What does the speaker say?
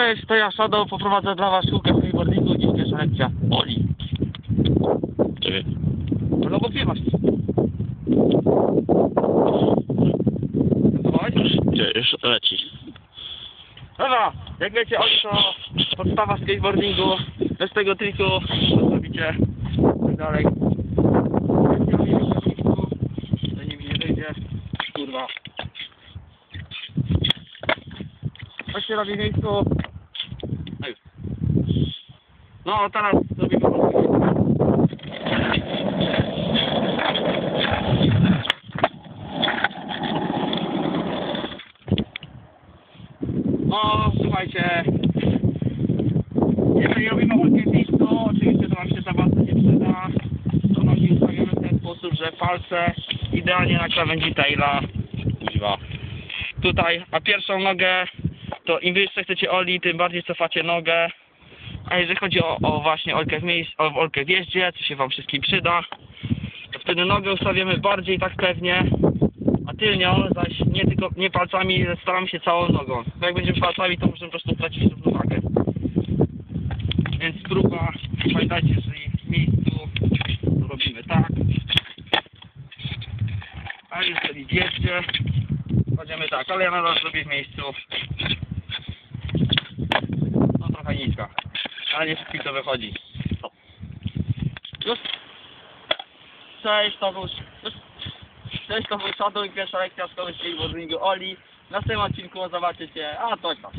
Cześć, to ja Shadow, poprowadzę dla was szkółkę skateboardingu i pierwsza lekcja Oli. Czekaj. No bo śpiewasz. Gotowość? Już, leci. Dobra, jak wiecie Oli to podstawa skateboardingu. Bez tego triku to zrobicie tak dalej. Jak robię na miejscu, to nie mi nie wyjdzie. Kurwa. Co się robi w miejscu? No teraz zrobimy No, słuchajcie. Jeżeli robimy w miejscu, oczywiście to nam się za bardzo nie przyda. To nogi ustawiamy w ten sposób, że palce idealnie na krawędzi taila. Kuźwa. Tutaj, a pierwszą nogę, to im wyższe chcecie oli, tym bardziej cofacie nogę. A jeżeli chodzi o, o właśnie olkę w, miejscu, o w jeździe, co się wam wszystkim przyda, to wtedy nogę ustawiamy bardziej tak pewnie, a tylnią zaś nie tylko nie palcami, staramy się całą nogą. Bo jak będziemy palcami, to możemy po prostu stracić równowagę. Więc próba, pamiętajcie, że w miejscu robimy tak. A jeżeli wiecie, kładziemy tak, ale ja nadal zrobię w miejscu. Ale nie wszystkim to wychodzi. Już. Cześć, to. Już. Cześć, to był Shadow i pierwsza lekcja szkoły skateboardingu Oli. W następnym odcinku zobaczycie, a to tam.